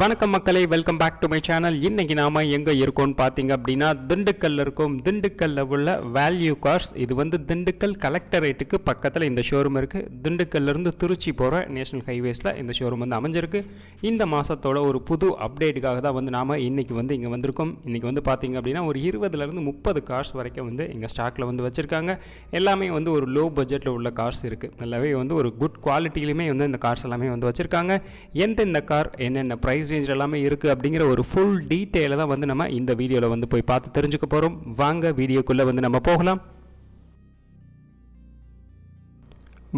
வணக்கம் மக்களை welcome back to my channel இன்னைக்கு நாம எங்க இருக்கோம்னு பார்த்தீங்க அப்படின்னா திண்டுக்கல்ல இருக்கும். திண்டுக்கல்ல உள்ள வேல்யூ கார்ஸ் இது வந்து திண்டுக்கல் கலெக்டரேட்டுக்கு பக்கத்தில் இந்த ஷோரூம் இருக்கு. திண்டுக்கல்ல இருந்து திருச்சி போற நேஷனல் ஹைவேஸ்ல இந்த ஷோரூம் வந்து அமைஞ்சிருக்கு. இந்த மாசத்தோட ஒரு புது அப்டேட்டுக்காக தான் வந்து நாம இன்னைக்கு வந்து இங்க வந்திருக்கோம். இன்னைக்கு வந்து பார்த்தீங்க அப்படின்னா ஒரு இருபதுல இருந்து முப்பது கார்ஸ் வரைக்கும் வந்து இங்க ஸ்டாக்ல வந்து வச்சிருக்காங்க. எல்லாமே வந்து ஒரு லோ பட்ஜெட்ல உள்ள கார்ஸ் இருக்கு. நல்லாவே வந்து ஒரு குட் குவாலிட்டியிலுமே வந்து இந்த கார்ஸ் எல்லாமே வந்து வச்சிருக்காங்க. எந்தெந்த கார் என்னென்ன ப்ரைஸ் ரேஞ்ச் எல்லாமே இருக்குது அப்படிங்கிற ஒரு ஃபுல் டீட்டெயிலை தான் வந்து நம்ம இந்த வீடியோவில் வந்து போய் பார்த்து தெரிஞ்சுக்க போகிறோம் வாங்க வீடியோக்குள்ளே வந்து நம்ம போகலாம்.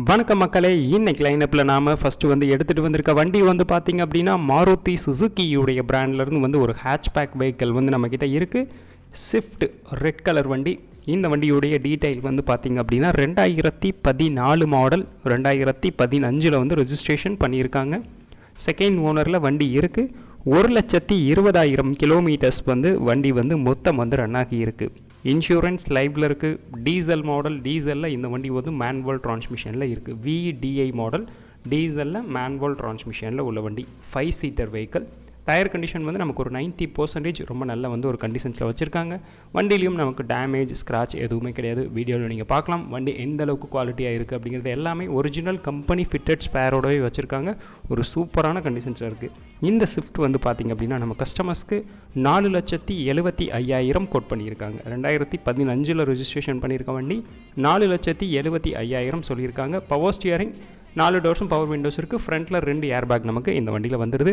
வணக்கம் மக்களே இன்னைக்கு லைனப்பில் நாம் ஃபஸ்ட்டு வந்து எடுத்துகிட்டு வந்திருக்க வண்டி வந்து பார்த்தீங்க அப்படின்னா மாருதி சுசுக்கியுடைய பிராண்ட்லேருந்து வந்து ஒரு ஹேட்ச்பேக் வெஹிக்கிள் வந்து நம்மக்கிட்ட இருக்குது ஸ்விஃப்ட் ரெட் கலர் வண்டி. இந்த வண்டியுடைய டீட்டெயில் வந்து பார்த்தீங்க அப்படின்னா ரெண்டாயிரத்தி பதினாலு மாடல் ரெண்டாயிரத்தி பதினஞ்சில் வந்து ரெஜிஸ்ட்ரேஷன் பண்ணியிருக்காங்க. செகண்ட் ஓனரில் வண்டி இருக்குது ஒரு லட்சத்தி இருபதாயிரம் கிலோமீட்டர்ஸ் வந்து வண்டி வந்து மொத்தம் வந்து ரன் ஆகி இருக்குது இன்சூரன்ஸ் லைவ்ல இருக்குது டீசல் மாடல் டீசலில் இந்த வண்டி வந்து மேன்வல் டிரான்ஸ்மிஷனில் இருக்குது விடிஐ மாடல் டீசலில் மேன்வல் டிரான்ஸ்மிஷனில் உள்ள வண்டி. Five seater vehicle tyre condition வந்து நமக்கு ஒரு நைன்ட்டி பர்சன்டேஜ் ரொம்ப நல்ல வந்து ஒரு கண்டிஷன்ஸில் வச்சுருக்காங்க. வண்டிலையும் நமக்கு டேமேஜ் ஸ்க்ராட்ச் எதுவுமே கிடையாது. வீடியோவில் நீங்கள் பார்க்கலாம். வண்டி எந்த அளவுக்கு குவாலிட்டியாக இருக்குது அப்படிங்கிறது எல்லாமே ஒரிஜினல் கம்பெனி ஃபிட்டட் ஸ்பேரோடவே வச்சுருக்காங்க. ஒரு சூப்பரான கண்டிஷன்ஸில் இருக்குது இந்த ஸ்விஃப்ட் வந்து பார்த்திங்க அப்படின்னா நம்ம கஸ்டமர்ஸ்க்கு நாலு லட்சத்தி எழுபத்தி ஐயாயிரம் கோட் பண்ணியிருக்காங்க. ரெண்டாயிரத்தி பதினஞ்சில் ரிஜிஸ்ட்ரேஷன் பண்ணியிருக்க வண்டி நாலு லட்சத்தி எழுபத்தி ஐயாயிரம் சொல்லியிருக்காங்க. பவர் ஸ்டியரிங் நாலு டோர்ஸும் பவர் விண்டோஸ் இருக்குது ஃப்ரண்ட்டில் ரெண்டு ஏர் பேக் நமக்கு இந்த வண்டியில் வந்துடுது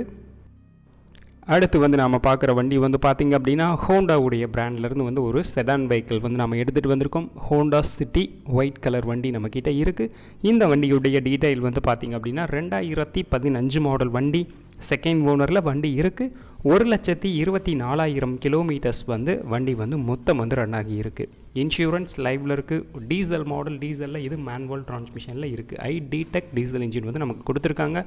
அடுத்து வந்து நாம் பார்க்குற வண்டி வந்து பார்த்திங்க அப்படின்னா ஹோண்டாவுடைய பிராண்ட்லேருந்து வந்து ஒரு செடான் வெஹிக்கிள் வந்து நம்ம எடுத்துகிட்டு வந்திருக்கோம். ஹோண்டா சிட்டி ஒயிட் கலர் வண்டி நம்மக்கிட்ட இருக்குது இந்த வண்டியுடைய டீட்டெயில் வந்து பார்த்திங்க அப்படின்னா ரெண்டாயிரத்தி பதினஞ்சு மாடல் வண்டி. செகண்ட் ஓனரில் வண்டி இருக்குது ஒரு லட்சத்தி இருபத்தி நாலாயிரம் கிலோமீட்டர்ஸ் வந்து வண்டி வந்து மொத்தம் வந்து ரன் ஆகி இருக்குது இன்சூரன்ஸ் லைவில் இருக்குது டீசல் மாடல் டீசலில் இது மேன்வல் டிரான்ஸ்மிஷனில் இருக்குது ஐ டிடெக் டீசல் இன்ஜின் வந்து நமக்கு கொடுத்துருக்காங்க.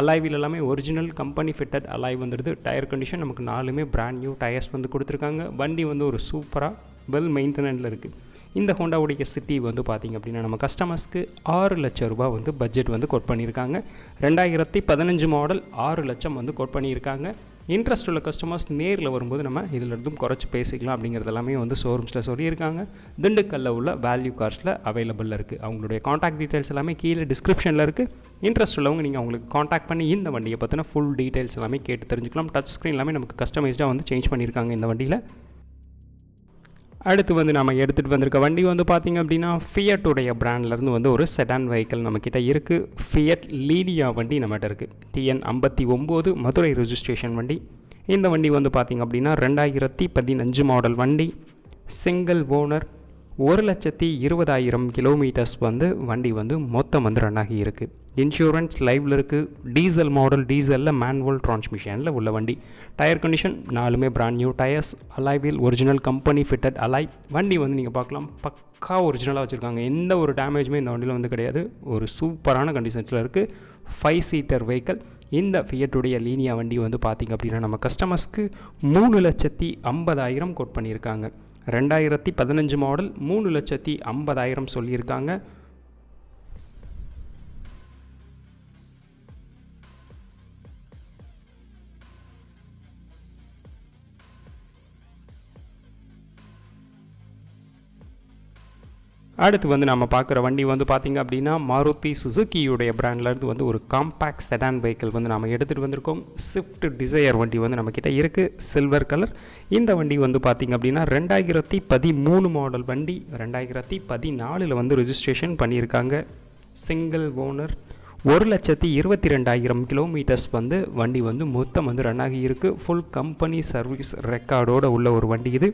அலாய்வில் எல்லாமே ஒரிஜினல் கம்பெனி ஃபிட்டட் அலாய் வந்துடுது டயர் கண்டிஷன் நமக்கு நாலுமே பிராண்ட் நியூ டயர்ஸ் வந்து கொடுத்துருக்காங்க. வண்டி வந்து ஒரு சூப்பராக வெல் மெயின்டெனன்ஸில் இருக்குது இந்த ஹோண்டாவுடைய சிட்டி வந்து பார்த்திங்க அப்படின்னா நம்ம கஸ்டமர்ஸ்க்கு ஆறு லட்சம் ரூபாய் வந்து பட்ஜெட் வந்து கோட் பண்ணியிருக்காங்க. ரெண்டாயிரத்தி பதினஞ்சு மாடல் ஆறு லட்சம் வந்து கோட் பண்ணியிருக்காங்க. இன்ட்ரெஸ்ட் உள்ள கஸ்டமர்ஸ் நேரில் வரும்போது நம்ம இதில் இருந்தும் குறைச்சி பேசிக்கலாம் அப்படிங்கிறது எல்லாமே வந்து ஷோரூம்ஸில் சொல்லியிருக்காங்க. திண்டுக்கல்லில் உள்ள வேல்யூ கார்ஸில் அவைலபிளில் இருக்குது அவங்களுடைய காண்டாக்ட் டீட்டெயில்ஸ் எல்லாமே கீழே டிஸ்கிரிப்ஷனில் இருக்குது இன்ட்ரெஸ்ட் உள்ளவங்க நீங்கள் அவங்களுக்கு காண்டாக்ட் பண்ணி இந்த வண்டியை பற்றின ஃபுல் டீட்டெயில்ஸ் எல்லாமே கேட்டு தெரிஞ்சுக்கலாம். டச் ஸ்க்ரீன் எல்லாமே நமக்கு கஸ்டமைஸ்டாக வந்து சேஞ்ச் பண்ணியிருக்காங்க இந்த வண்டியில். அடுத்து வந்து நம்ம எடுத்துகிட்டு வந்திருக்க வண்டி வந்து பார்த்திங்க அப்படின்னா ஃபியட்டுடைய பிராண்ட்லேருந்து வந்து ஒரு செடான் வெஹிக்கிள் நம்மக்கிட்ட இருக்குது ஃபியட் லீடியா வண்டி நம்மகிட்ட இருக்குது டிஎன் ஐம்பத்தி ஒம்பது மதுரை ரிஜிஸ்ட்ரேஷன் வண்டி. இந்த வண்டி வந்து பார்த்திங்க அப்படின்னா ரெண்டாயிரத்தி பதினஞ்சு மாடல் வண்டி. சிங்கிள் ஓனர் ஒரு லட்சத்தி இருபதாயிரம் கிலோமீட்டர்ஸ் வந்து வண்டி வந்து மொத்தம் வந்து ரன் ஆகி இருக்குது இன்சூரன்ஸ் லைவில் இருக்குது டீசல் மாடல் டீசலில் மேன்வல் டிரான்ஸ்மிஷனில் உள்ள வண்டி. டயர் கண்டிஷன் நாலுமே பிராண்ட் நியூ டயர்ஸ் அலாய்வில் ஒரிஜினல் கம்பெனி ஃபிட்டட் அலாய் வண்டி வந்து நீங்கள் பார்க்கலாம். பக்கா ஒரிஜினலாக வச்சுருக்காங்க. எந்த ஒரு டேமேஜுமே இந்த வண்டியில் வந்து கிடையாது. ஒரு சூப்பரான கண்டிஷன்ஸில் இருக்குது ஃபைவ் சீட்டர் வெஹிக்கிள் இந்த ஃபியட்டுடைய லீனியா வண்டி வந்து பார்த்திங்க அப்படின்னா நம்ம கஸ்டமர்ஸ்க்கு மூணு லட்சத்தி ஐம்பதாயிரம் கோட் பண்ணியிருக்காங்க. ரெண்டாயிரத்தி பதினஞ்சு மாடல் மூணு லட்சத்தி ஐம்பதாயிரம் சொல்லியிருக்காங்க. அடுத்து வந்து நம்ம பார்க்குற வண்டி வந்து பார்த்திங்க அப்படின்னா மாருதி சுசுக்கியுடைய பிராண்ட்லேருந்து வந்து ஒரு காம்பேக்ட் செடான் வெஹிக்கிள் வந்து நம்ம எடுத்துகிட்டு வந்திருக்கோம். ஸ்விஃப்ட் டிசையர் வண்டி வந்து நம்மக்கிட்ட இருக்குது சில்வர் கலர் இந்த வண்டி வந்து பார்த்திங்க அப்படின்னா ரெண்டாயிரத்தி பதிமூணு மாடல் வண்டி. ரெண்டாயிரத்தி பதினாலில் வந்து ரிஜிஸ்ட்ரேஷன் பண்ணியிருக்காங்க. சிங்கிள் ஓனர் ஒரு லட்சத்தி இருபத்தி ரெண்டாயிரம் கிலோமீட்டர்ஸ் வந்து வண்டி வந்து மொத்தம் வந்து ரன் ஆகி இருக்குது ஃபுல் கம்பெனி சர்வீஸ் ரெக்கார்டோட உள்ள ஒரு வண்டி இது.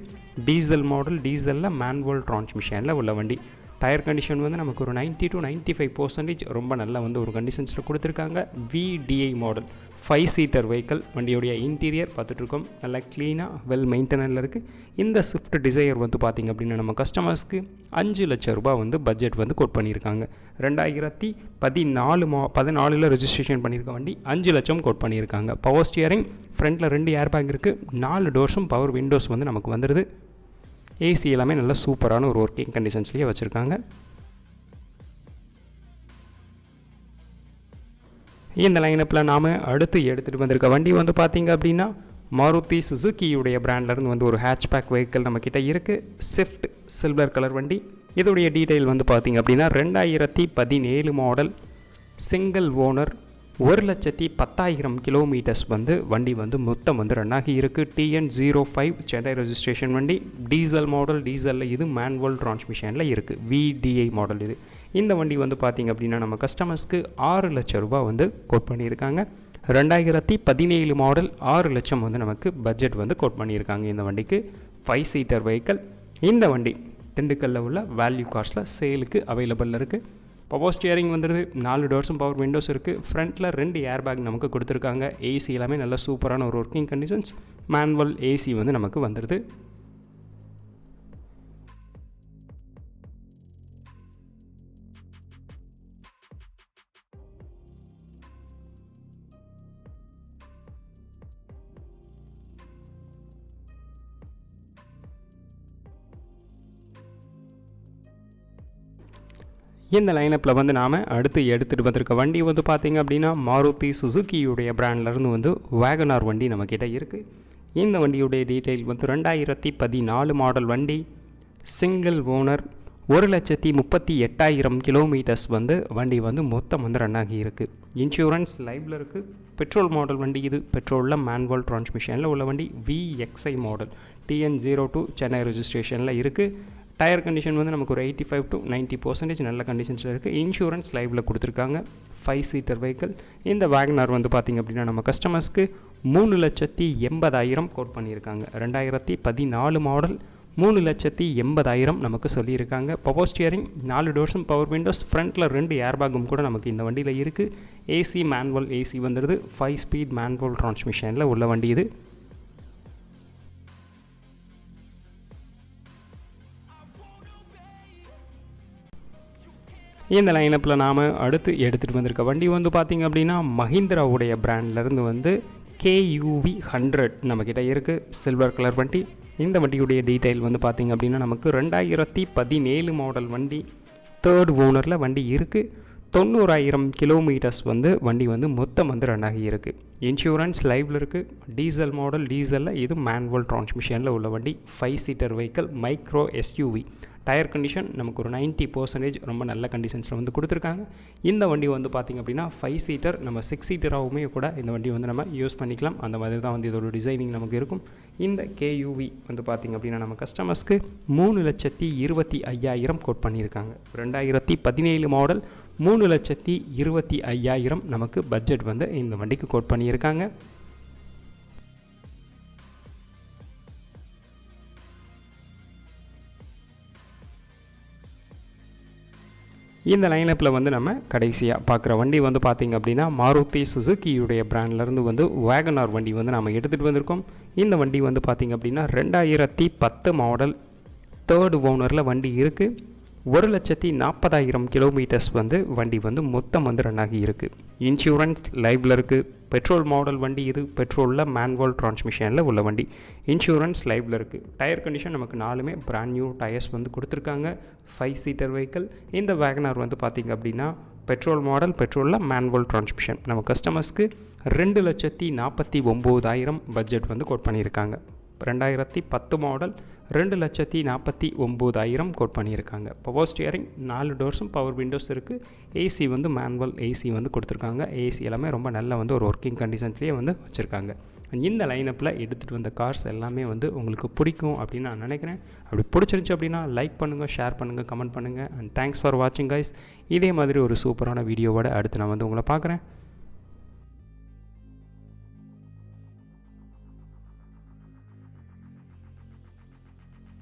டீசல் மாடல் டீசலில் மேன்வல் டிரான்ஸ்மிஷனில் உள்ள வண்டி. டயர் கண்டிஷன் வந்து நமக்கு ஒரு ninety to ninety five percentage ரொம்ப நல்ல வந்து ஒரு கண்டிஷன்ஸில் கொடுத்துருக்காங்க. VDI model five seater vehicle வண்டியுடைய இன்டீரியர் பார்த்துட்ருக்கோம். நல்லா க்ளீனாக வெல் மெயின்டெனனில் இருக்குது இந்த ஸ்விஃப்ட் டிசையர் வந்து பார்த்திங்க அப்படின்னா நம்ம கஸ்டமர்ஸ்க்கு அஞ்சு லட்சம் ரூபாய் வந்து பட்ஜெட் வந்து கோட் பண்ணியிருக்காங்க. ரெண்டாயிரத்தி பதினாலு மா பதினாலில் ரெஜிஸ்ட்ரேஷன் பண்ணியிருக்க வண்டி அஞ்சு லட்சம் கோட் பண்ணியிருக்காங்க. பவர் ஸ்டியரிங் ஃப்ரண்ட்டில் ரெண்டு ஏர் பேக் இருக்குது நாலு டோர்ஸும் பவர் விண்டோஸ் வந்து நமக்கு வந்துடுது ஏசி எல்லாமே நல்ல சூப்பரான ஒரு ஒர்க்கிங் கண்டிஷன்ஸ்லேயே வச்சுருக்காங்க. இந்த லைனப்பில் நாம் அடுத்து எடுத்துகிட்டு வந்திருக்க வண்டி வந்து பார்த்தீங்க அப்படின்னா மாருதி சுசுக்கியுடைய பிராண்ட்லேருந்து வந்து ஒரு ஹேட்ச்பேக் வெஹிக்கிள் நம்மக்கிட்ட இருக்குது ஸ்விஃப்ட் சில்வர் கலர் வண்டி. இதோடைய டீட்டெயில் வந்து பார்த்தீங்க அப்படின்னா ரெண்டாயிரத்தி பதினேழு மாடல் சிங்கிள் ஓனர் ஒரு லட்சத்தி பத்தாயிரம் கிலோமீட்டர்ஸ் வந்து வண்டி வந்து மொத்தம் வந்து ரன் ஆகி இருக்குது TN zero five Chennai registration வண்டி டீசல் மாடல் டீசலில் இது மேன்வல் டிரான்ஸ்மிஷனில் இருக்குது விடிஐ மாடல் இது. இந்த வண்டி வந்து பார்த்திங்க அப்படின்னா நம்ம கஸ்டமர்ஸ்க்கு ஆறு லட்சம் ரூபாய் வந்து கோட் பண்ணியிருக்காங்க. ரெண்டாயிரத்தி பதினேழு மாடல் ஆறு லட்சம் வந்து நமக்கு பட்ஜெட் வந்து கோட் பண்ணியிருக்காங்க இந்த வண்டிக்கு. ஃபைவ் சீட்டர் வெஹிக்கல் இந்த வண்டி திண்டுக்கல்லில் உள்ள வேல்யூ காஸ்ட்டில் சேலுக்கு அவைலபிள் இருக்குது பவர் ஸ்டியரிங் வந்துடுது நாலு டோர்ஸும் பவர் விண்டோஸ் இருக்குது ஃப்ரண்ட்டில் ரெண்டு ஏர் பேக் நமக்கு கொடுத்துருக்காங்க. ஏசி எல்லாமே நல்ல சூப்பரான ஒரு ஒர்க்கிங் கண்டிஷன்ஸ் மேனுவல் ஏசி வந்து நமக்கு வந்துடுது இந்த லைனப்பில் வந்து நாம் அடுத்து எடுத்துகிட்டு வந்திருக்க வண்டி வந்து பார்த்திங்க அப்படின்னா மாருதி சுசுக்கியுடைய பிராண்ட்லேருந்து வந்து வேகனார் வண்டி நம்மக்கிட்ட இருக்குது இந்த வண்டியுடைய டீட்டெயில் வந்து ரெண்டாயிரத்தி பதினாலு மாடல் வண்டி. சிங்கிள் ஓனர் ஒரு லட்சத்தி முப்பத்தி எட்டாயிரம் கிலோமீட்டர்ஸ் வந்து வண்டி வந்து மொத்தம் வந்து ரன் ஆகி இருக்குது இன்சூரன்ஸ் லைவில் இருக்குது பெட்ரோல் மாடல் வண்டி இது. பெட்ரோலில் மேன்வல் டிரான்ஸ்மிஷனில் உள்ள வண்டி. VXI model TN zero two Chennai ரெஜிஸ்ட்ரேஷனில் இருக்குது டயர் கண்டிஷன் வந்து நமக்கு ஒரு eighty five to ninety percentage நல்ல கண்டிஷன்ஸில் இருக்குது இன்சூரன்ஸ் லைவில் கொடுத்துருக்காங்க. ஃபைவ் சீட்டர் வெஹிக்கிள் இந்த வேகனார் வந்து பார்த்திங்க அப்படின்னா நம்ம கஸ்டமர்ஸ்க்கு மூணு லட்சத்தி எண்பதாயிரம் கோட் பண்ணியிருக்காங்க. ரெண்டாயிரத்தி பதினாலு மாடல் மூணு லட்சத்தி எண்பதாயிரம் நமக்கு சொல்லியிருக்காங்க. பவர் ஸ்டியரிங் நாலு டோர்ஸும் பவர் விண்டோஸ் ஃப்ரண்ட்டில் ரெண்டு ஏர்பேக்கும் கூட நமக்கு இந்த வண்டியில் இருக்குது ஏசி மேன்வல் ஏசி வந்துடுது ஃபைவ் ஸ்பீட் மேன்வல் டிரான்ஸ்மிஷனில் உள்ள வண்டி இது. இந்த லைனப்பில் நாம் அடுத்து எடுத்துகிட்டு வந்திருக்க வண்டி வந்து பார்த்திங்க அப்படின்னா மஹிந்திராவுடைய பிராண்ட்லேருந்து வந்து கேயூவி ஹண்ட்ரட் நம்மக்கிட்ட இருக்குது சில்வர் கலர் வண்டி. இந்த வண்டியுடைய டீட்டெயில் வந்து பார்த்திங்க அப்படின்னா நமக்கு ரெண்டாயிரத்தி பதினேழு மாடல் வண்டி. தேர்ட் ஓனரில் வண்டி இருக்குது தொண்ணூறாயிரம் கிலோமீட்டர்ஸ் வந்து வண்டி வந்து மொத்தம் வந்து ரன் ஆகி இருக்குது இன்சூரன்ஸ் லைவில் இருக்குது டீசல் மாடல் டீசலில் இது மேன்வல் டிரான்ஸ்மிஷனில் உள்ள வண்டி. Five seater vehicle micro SUV tyre condition நமக்கு ஒரு நைன்ட்டி பர்சன்டேஜ் ரொம்ப நல்ல கண்டிஷன்ஸில் வந்து கொடுத்துருக்காங்க. இந்த வண்டி வந்து பார்த்திங்க அப்படின்னா ஃபைவ் சீட்டர் நம்ம சிக்ஸ் சீட்டராகவுமே கூட இந்த வண்டி வந்து நம்ம யூஸ் பண்ணிக்கலாம். அந்த மாதிரி தான் வந்து இதோட டிசைனிங் நமக்கு இருக்கும். இந்த கேயூவி வந்து பார்த்திங்க அப்படின்னா நம்ம கஸ்டமர்ஸ்க்கு மூணு லட்சத்தி இருபத்தி ஐயாயிரம் கோட் பண்ணியிருக்காங்க. ரெண்டாயிரத்தி பதினேழு மாடல் மூணு லட்சத்தி இருபத்தி ஐயாயிரம் நமக்கு பட்ஜெட் வந்து இந்த வண்டிக்கு கோட் பண்ணியிருக்காங்க. இந்த லைனப்பில் வந்து நம்ம கடைசியாக பார்க்குற வண்டி வந்து பார்த்திங்க அப்படின்னா மாருதி சுசுக்கியுடைய பிராண்ட்லேருந்து வந்து வேகனார் வண்டி வந்து நம்ம எடுத்துகிட்டு வந்திருக்கோம். இந்த வண்டி வந்து பார்த்திங்க அப்படின்னா ரெண்டாயிரத்தி பத்து மாடல் தேர்டு ஓனரில் வண்டி இருக்குது ஒரு லட்சத்தி நாற்பதாயிரம் கிலோமீட்டர்ஸ் வந்து வண்டி வந்து மொத்தம் வந்து ரன் ஆகி இருக்குது இன்சூரன்ஸ் லைவில் இருக்குது பெட்ரோல் மாடல் வண்டி இது பெட்ரோலில் மேன்வால் டிரான்ஸ்மிஷனில் உள்ள வண்டி. இன்சூரன்ஸ் லைவில் இருக்குது டயர் கண்டிஷன் நமக்கு நாலுமே. பிராண்ட் நியூ டயர்ஸ் வந்து கொடுத்துருக்காங்க. ஃபைவ் சீட்டர் வெஹிக்கிள் இந்த வேகனார் வந்து பார்த்திங்க அப்படின்னா பெட்ரோல் மாடல் பெட்ரோலில் மேனுவல் டிரான்ஸ்மிஷன் நம்ம கஸ்டமர்ஸ்க்கு ரெண்டு லட்சத்தி நாற்பத்தி ஒம்போதாயிரம் பட்ஜெட் வந்து கோட் பண்ணியிருக்காங்க. ரெண்டாயிரத்தி பத்து மாடல் ரெண்டு லட்சத்தி நாற்பத்தி ஒம்போதாயிரம் கோட் பண்ணியிருக்காங்க. பவர் ஸ்டியரிங் நாலு டோர்ஸும் பவர் விண்டோஸ் இருக்குது ஏசி வந்து மேனுவல் ஏசி வந்து கொடுத்துருக்காங்க. ஏசி எல்லாமே ரொம்ப நல்ல வந்து ஒரு ஒர்க்கிங் கண்டிஷன்ஸ்லேயே வந்து வச்சுருக்காங்க. இந்த லைனப்பில் எடுத்துகிட்டு வந்த கார்ஸ் எல்லாமே வந்து உங்களுக்கு பிடிக்கும் அப்படின்னு நான் நினைக்கிறேன். அப்படி பிடிச்சிருந்துச்சு அப்படின்னா லைக் பண்ணுங்கள் ஷேர் பண்ணுங்கள் கமெண்ட் பண்ணுங்கள் அண்ட் தேங்க்ஸ் ஃபார் வாட்சிங் கைஸ் இதே மாதிரி ஒரு சூப்பரான வீடியோவோட அடுத்து நான் வந்து உங்களை பார்க்குறேன்.